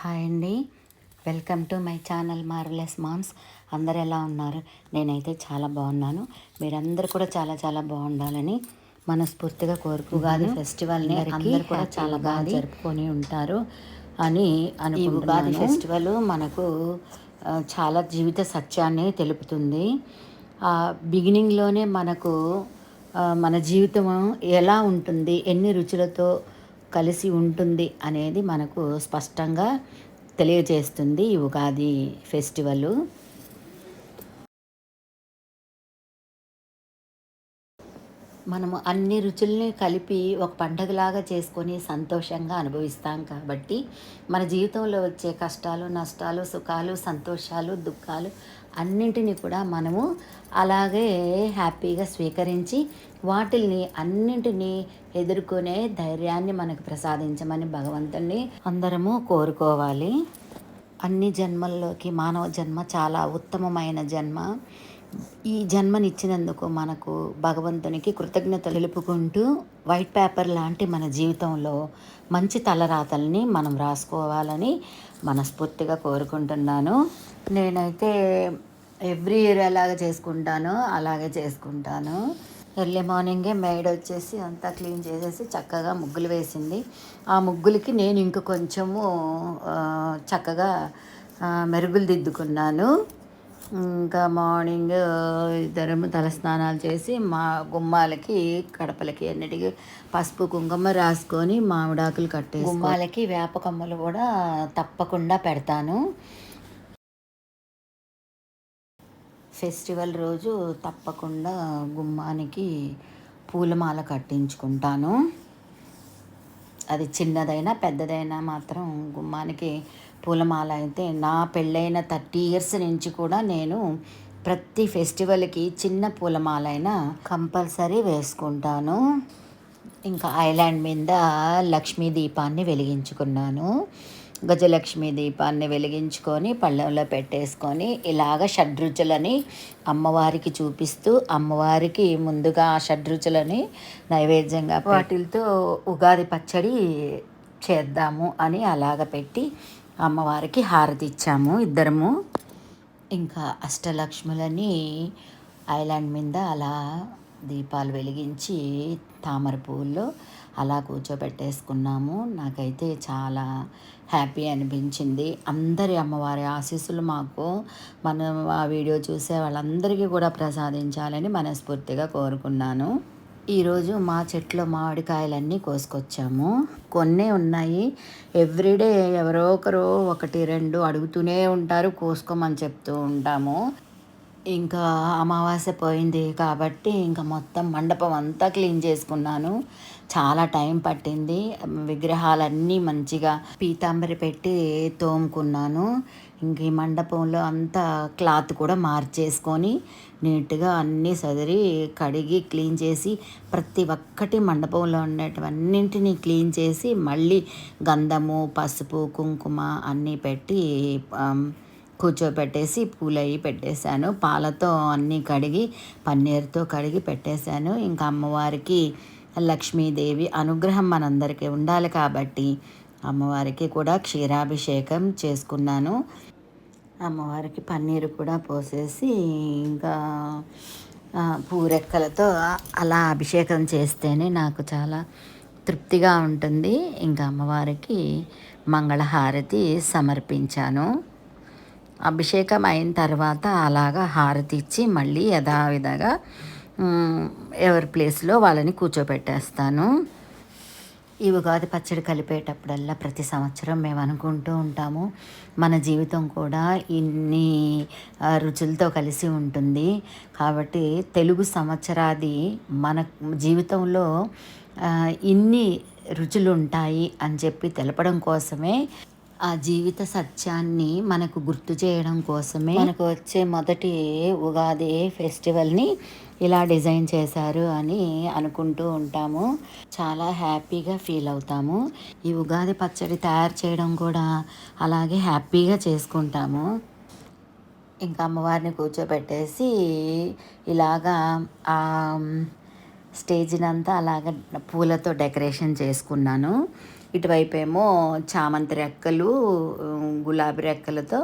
Hi అండి. Welcome to my channel marvellous moms. అందరు ఎలా ఉన్నారు? నేనైతే చాలా బాగున్నాను. మీరందరూ కూడా చాలా చాలా బాగుండాలని మనస్ఫూర్తిగా కోరుకు ఉగాది ఫెస్టివల్ని అందరూ కూడా చాలా బాగా జరుపుకొని ఉంటారు అని ఉగాది ఫెస్టివల్ మనకు చాలా జీవిత సత్యాన్ని తెలుపుతుంది. ఆ బిగినింగ్లోనే మనకు మన జీవితం ఎలా ఉంటుంది? ఎన్ని రుచులతో కలిసి ఉంటుంది అనేది మనకు స్పష్టంగా తెలియజేస్తుంది ఈ ఉగాది ఫెస్టివల్. మనము అన్ని రుచుల్ని కలిపి ఒక పండగలాగా చేసుకొని సంతోషంగా అనుభవిస్తాం కాబట్టి మన జీవితంలో వచ్చే కష్టాలు నష్టాలు సుఖాలు సంతోషాలు దుఃఖాలు అన్నింటినీ కూడా మనము అలాగే హ్యాపీగా స్వీకరించి వాటిల్ని అన్నింటినీ ఎదుర్కొనే ధైర్యాన్ని మనకు ప్రసాదించమని భగవంతుణ్ణి అందరము కోరుకోవాలి. అన్ని జన్మల్లోకి మానవ జన్మ చాలా ఉత్తమమైన జన్మ. ఈ జన్మనిచ్చినందుకు మనకు భగవంతునికి కృతజ్ఞత తెలుపుకుంటూ వైట్ పేపర్ లాంటి మన జీవితంలో మంచి తలరాతల్ని మనం రాసుకోవాలని మనస్ఫూర్తిగా కోరుకుంటున్నాను. నేనైతే ఎవ్రీ ఇయర్ ఎలాగ చేసుకుంటానో అలాగే చేసుకుంటాను. ఎర్లీ మార్నింగే మేడ్ వచ్చేసి అంతా క్లీన్ చేసేసి చక్కగా ముగ్గులు వేసింది. ఆ ముగ్గులకి నేను ఇంక కొంచెము చక్కగా మెరుగులు దిద్దుకున్నాను. ఇంకా మార్నింగ్ ఇద్దరము తలస్నానాలు చేసి మా గుమ్మాలకి కడపలకి అన్నిటికీ పసుపు కుంకుమ రాసుకొని మామిడాకులు కట్టేసి గుమ్మాలకి వేప కొమ్మలు కూడా తప్పకుండా పెడతాను. ఫెస్టివల్ రోజు తప్పకుండా గుమ్మానికి పూలమాల కట్టించుకుంటాను. అది చిన్నదైనా పెద్దదైనా మాత్రం గుమ్మానికి పూలమాల అయితే నా పెళ్ళైన థర్టీ ఇయర్స్ నుంచి కూడా నేను ప్రతి ఫెస్టివల్కి చిన్న పూలమాలైనా కంపల్సరీ వేసుకుంటాను. ఇంకా ఐలాండ్ మీద లక్ష్మీ దీపాన్ని వెలిగించుకున్నాను. గజలక్ష్మి దీపాన్ని వెలిగించుకొని పళ్ళెంలో పెట్టేసుకొని ఇలాగ షడ్రుచులని అమ్మవారికి చూపిస్తూ అమ్మవారికి ముందుగా ఆ షడ్రుచులని నైవేద్యంగా వాటితో ఉగాది పచ్చడి చేద్దాము అని అలాగ పెట్టి అమ్మవారికి హారతి ఇచ్చాము ఇద్దరము. ఇంకా అష్టలక్ష్ములని ఐలాండ్ మీద అలా దీపాలు వెలిగించి తామర పువ్వుల్లో అలా కూర్చోబెట్టేసుకున్నాము. నాకైతే చాలా హ్యాపీ అనిపించింది. అందరి అమ్మవారి ఆశీస్సులు మాకు. మనం ఆ వీడియో చూసే వాళ్ళందరికీ కూడా ప్రసాదించాలని మనస్ఫూర్తిగా కోరుకున్నాను. ఈరోజు మా చెట్లో మామిడికాయలన్నీ కోసుకొచ్చాము. కొన్నే ఉన్నాయి. ఎవ్రీడే ఎవరో ఒకరు ఒకటి రెండు అడుగుతూనే ఉంటారు కోసుకోమని చెప్తూ ఉంటాము. ఇంకా అమావాస్య పోయింది కాబట్టి ఇంకా మొత్తం మండపం అంతా క్లీన్ చేసుకున్నాను. చాలా టైం పట్టింది. విగ్రహాలన్నీ మంచిగా పీతాంబరి పెట్టి తోముకున్నాను. ఇంక ఈ మండపంలో అంతా క్లాత్ కూడా మార్చేసుకొని నీట్గా అన్నీ సదిరి కడిగి క్లీన్ చేసి ప్రతి ఒక్కటి మండపంలో ఉండేటివన్నింటినీ క్లీన్ చేసి మళ్ళీ గంధము పసుపు కుంకుమ అన్నీ పెట్టి కూర్చోబెట్టేసి పూలు పెట్టేశాను. పాలతో అన్నీ కడిగి పన్నీర్తో కడిగి పెట్టేశాను. ఇంకా అమ్మవారికి లక్ష్మీదేవి అనుగ్రహం మనందరికీ ఉండాలి కాబట్టి అమ్మవారికి కూడా క్షీరాభిషేకం చేసుకున్నాను. అమ్మవారికి పన్నీరు కూడా పోసేసి ఇంకా పూరెక్కలతో అలా అభిషేకం చేస్తేనే నాకు చాలా తృప్తిగా ఉంటుంది. ఇంకా అమ్మవారికి మంగళహారతి సమర్పించాను. అభిషేకం అయిన తర్వాత అలాగా హారతి ఇచ్చి మళ్ళీ యథావిధంగా ఎవరి ప్లేస్లో వాళ్ళని కూర్చోపెట్టేస్తాను. ఈ ఉగాది పచ్చడి కలిపేటప్పుడల్లా ప్రతి సంవత్సరం మేము అనుకుంటూ ఉంటాము. మన జీవితం కూడా ఇన్ని రుచులతో కలిసి ఉంటుంది. కాబట్టి తెలుగు సంవత్సరాది మన జీవితంలో ఇన్ని రుచులు ఉంటాయి అని చెప్పి తెలపడం కోసమే ఆ జీవిత సత్యాన్ని మనకు గుర్తు చేయడం కోసమే మనకు వచ్చే మొదటి ఉగాది ఫెస్టివల్ని ఇలా డిజైన్ చేశారు అని అనుకుంటూ ఉంటాము. చాలా హ్యాపీగా ఫీల్ అవుతాము. ఈ ఉగాది పచ్చడి తయారు చేయడం కూడా అలాగే హ్యాపీగా చేసుకుంటాము. ఇంకా అమ్మవారిని కూర్చోబెట్టేసి ఇలాగా ఆ స్టేజ్నంతా అలాగ పూలతో డెకరేషన్ చేసుకున్నాను. ఇటువైపు ఏమో చామంతి రెక్కలు గులాబీ రెక్కలతో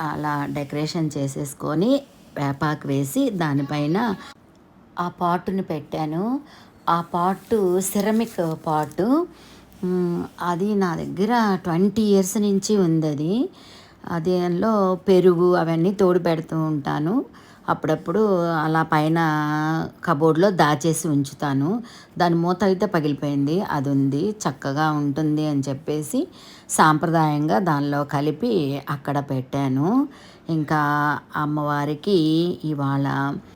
అలా డెకరేషన్ చేసేసుకొని వేపాకు వేసి దానిపైన ఆ పాటును పెట్టాను. ఆ పాటు సిరమిక్ పాటు. అది నా దగ్గర ట్వంటీ ఇయర్స్ నుంచి ఉంది అది. అదేలో పెరుగు అవన్నీ తోడు పెడుతూ ఉంటాను. అప్పుడప్పుడు అలా పైన కబోర్డ్లో దాచేసి ఉంచుతాను. దాని మూత అయితే పగిలిపోయింది. అది ఉంది చక్కగా ఉంటుంది అని చెప్పేసి సాంప్రదాయంగా దానిలో కలిపి అక్కడ పెట్టాను. ఇంకా అమ్మవారికి ఇవాళ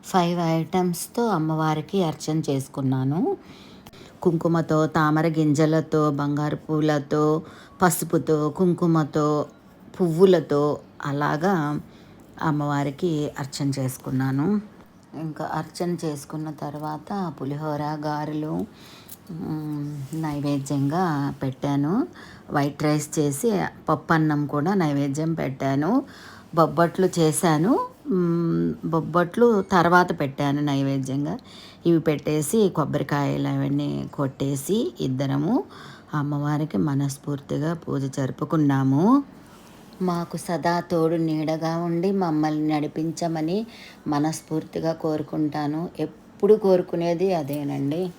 ఫైవ్ ఐటమ్స్తో అమ్మవారికి అర్చన చేసుకున్నాను. కుంకుమతో తామర గింజలతో బంగారు పూలతో పసుపుతో కుంకుమతో పువ్వులతో అలాగా అమ్మవారికి అర్చన చేసుకున్నాను. ఇంకా అర్చన చేసుకున్న తర్వాత పులిహోర గారెలు నైవేద్యంగా పెట్టాను. వైట్ రైస్ చేసి పప్పు అన్నం కూడా నైవేద్యం పెట్టాను. బొబ్బట్లు చేశాను. బొబ్బట్లు తర్వాత పెట్టాను నైవేద్యంగా. ఇవి పెట్టేసి కొబ్బరికాయలు అవన్నీ కొట్టేసి ఇద్దరము అమ్మవారికి మనస్ఫూర్తిగా పూజ జరుపుకున్నాము. మాకు సదా తోడు నీడగా ఉండి మమ్మల్ని నడిపించమని మనస్ఫూర్తిగా కోరుకుంటాను. ఎప్పుడు కోరుకునేది అదేనండి.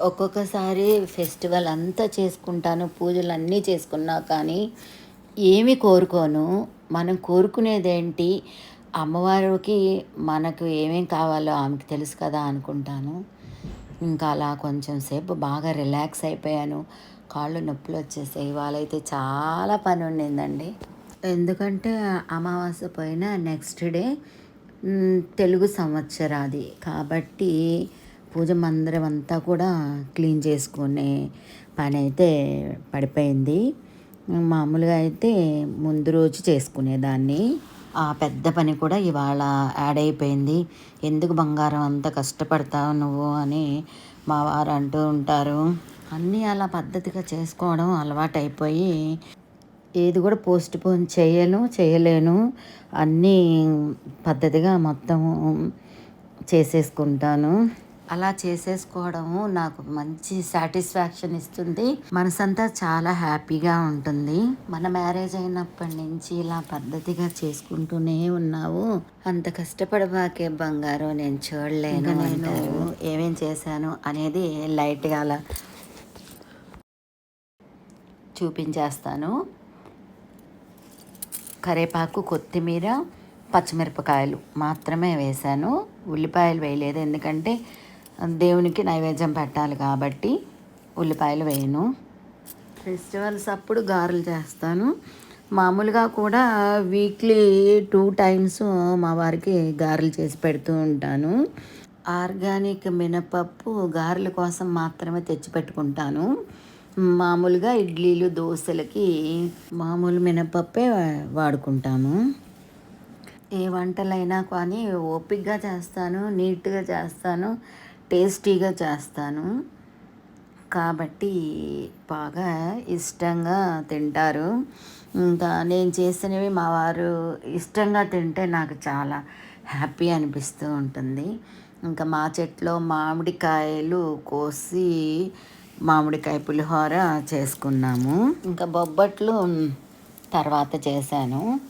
ఒక్కొక్కసారి ఫెస్టివల్ అంతా చేసుకుంటాను పూజలు అన్నీ చేసుకున్నా కానీ ఏమి కోరుకోను. మనం కోరుకునేదేంటి? అమ్మవారికి మనకు ఏమేం కావాలో ఆమెకి తెలుసు కదా అనుకుంటాను. ఇంకా అలా కొంచెం సేపు బాగా రిలాక్స్ అయిపోయాను. కాళ్ళు నొప్పులు వచ్చేసాయి. ఇవాళైతే చాలా పని ఉండిందండి. ఎందుకంటే అమావాస్య పోయిన నెక్స్ట్ డే తెలుగు సంవత్సరాది. కాబట్టి పూజ మందిరం అంతా కూడా క్లీన్ చేసుకునే పని అయితే పడిపోయింది. మామూలుగా అయితే ముందు రోజు చేసుకునేదాన్ని. ఆ పెద్ద పని కూడా ఇవాళ యాడ్ అయిపోయింది. ఎందుకు బంగారం అంత కష్టపడతావు నువ్వు అని మా వారు అంటూ ఉంటారు. అన్నీ అలా పద్ధతిగా చేసుకోవడం అలవాటైపోయి ఏది కూడా పోస్ట్ పోన్ చేయను చేయలేను. అన్నీ పద్ధతిగా మొత్తం చేసేసుకుంటాను. అలా చేసేసుకోవడము నాకు మంచి సాటిస్ఫాక్షన్ ఇస్తుంది. మనసంతా చాలా హ్యాపీగా ఉంటుంది. మన మ్యారేజ్ అయినప్పటి నుంచి ఇలా పద్ధతిగా చేసుకుంటూనే ఉన్నావు. అంత కష్టపడబాకే బంగారం నేను చూడలేను నేను ఏమేం చేశాను అనేది లైట్గా అలా చూపించేస్తాను. కరేపాకు కొత్తిమీర పచ్చిమిరపకాయలు మాత్రమే వేశాను. ఉల్లిపాయలు వేయలేదు. ఎందుకంటే దేవునికి నైవేద్యం పెట్టాలి కాబట్టి ఉల్లిపాయలు వేయను. ఫెస్టివల్స్ అప్పుడు గారెలు చేస్తాను. మామూలుగా కూడా వీక్లీ టూ టైమ్స్ మా వారికి గారెలు చేసి పెడుతూ ఉంటాను. ఆర్గానిక్ మినపప్పు గారెల కోసం మాత్రమే తెచ్చిపెట్టుకుంటాను మామూలుగా ఇడ్లీలు దోశలకి మామూలు మినపప్పే వాడుకుంటాము. ఏ వంటలైనా కానీ ఓపిక్గా చేస్తాను నీట్గా చేస్తాను టేస్టీగా చేస్తాను. కాబట్టి బాగా ఇష్టంగా తింటారు. ఇంకా నేను చేసినవి మా వారు ఇష్టంగా తింటే నాకు చాలా హ్యాపీ అనిపిస్తూ ఉంటుంది. ఇంకా మా చెట్లో మామిడికాయలు కోసి మామిడికాయ పులిహోర చేసుకున్నాము. ఇంకా బొబ్బట్లు తర్వాత చేశాను.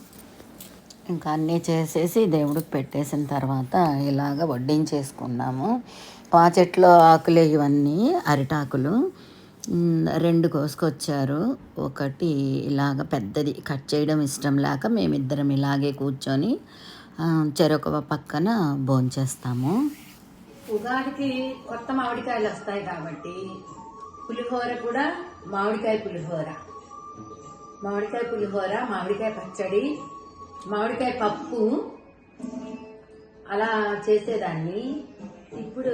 ఇంకా అన్నీ చేసేసి దేవుడికి పెట్టేసిన తర్వాత ఇలాగ వడ్డించేసుకున్నాము. మా చెట్లో ఆకులు ఇవన్నీ అరిటాకులు. రెండు కోసుకొచ్చారు. ఒకటి ఇలాగ పెద్దది కట్ చేయడం ఇష్టం లేక మేమిద్దరం ఇలాగే కూర్చొని చెరొక పక్కన భోంచేస్తాము. ఉగాదికి కొత్త మామిడికాయలు వస్తాయి కాబట్టి పులిహోర కూడా మామిడికాయ పులిహోర. మామిడికాయ పులిహోర మామిడికాయ పచ్చడి మామిడికాయ పప్పు అలా చేసేదాన్ని. ఇప్పుడు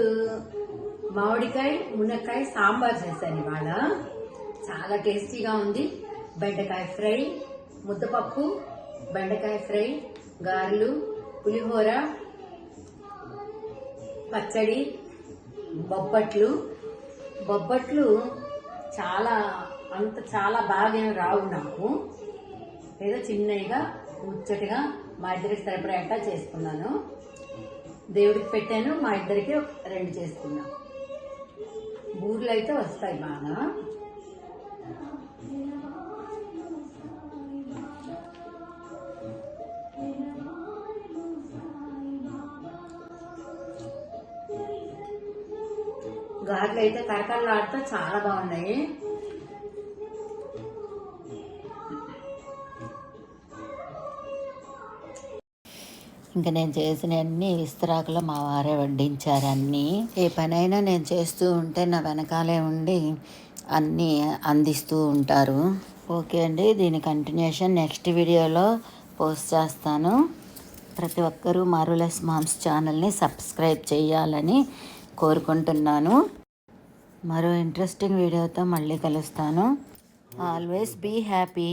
మామిడికాయ మునక్కాయ సాంబార్ చేశాను ఇవాళ. చాలా టేస్టీగా ఉంది. బెండకాయ ఫ్రై ముద్దపప్పు బెండకాయ ఫ్రై గారెలు పులిహోర పచ్చడి బొబ్బట్లు బొబ్బట్లు చాలా అంత చాలా బాగా రావు నాకు. ఏదో చిన్నగా ముచ్చటగా మా ఇద్దరికి సరిపడేట చేసుకున్నాను. దేవుడికి పెట్టాను మా ఇద్దరికి రెండు చేసుకున్నాను బూర్లు అయితే వస్తాయి బాగా. గాడ్లు అయితే కరకరలాడుతూ చాలా బాగున్నాయి. ఇంకా నేను చేసిన అన్ని విస్తరాకులో మా వారే వడ్డించారు అన్నీ. ఏ పనైనా నేను చేస్తూ ఉంటే నా వెనకాలే ఉండి అన్నీ అందిస్తూ ఉంటారు. ఓకే అండి దీని కంటిన్యూషన్ నెక్స్ట్ వీడియోలో పోస్ట్ చేస్తాను. ప్రతి ఒక్కరూ మారులెస్ మామ్స్ ఛానల్ని సబ్స్క్రైబ్ చేయాలని కోరుకుంటున్నాను. మరో ఇంట్రెస్టింగ్ వీడియోతో మళ్ళీ కలుస్తాను. Always be happy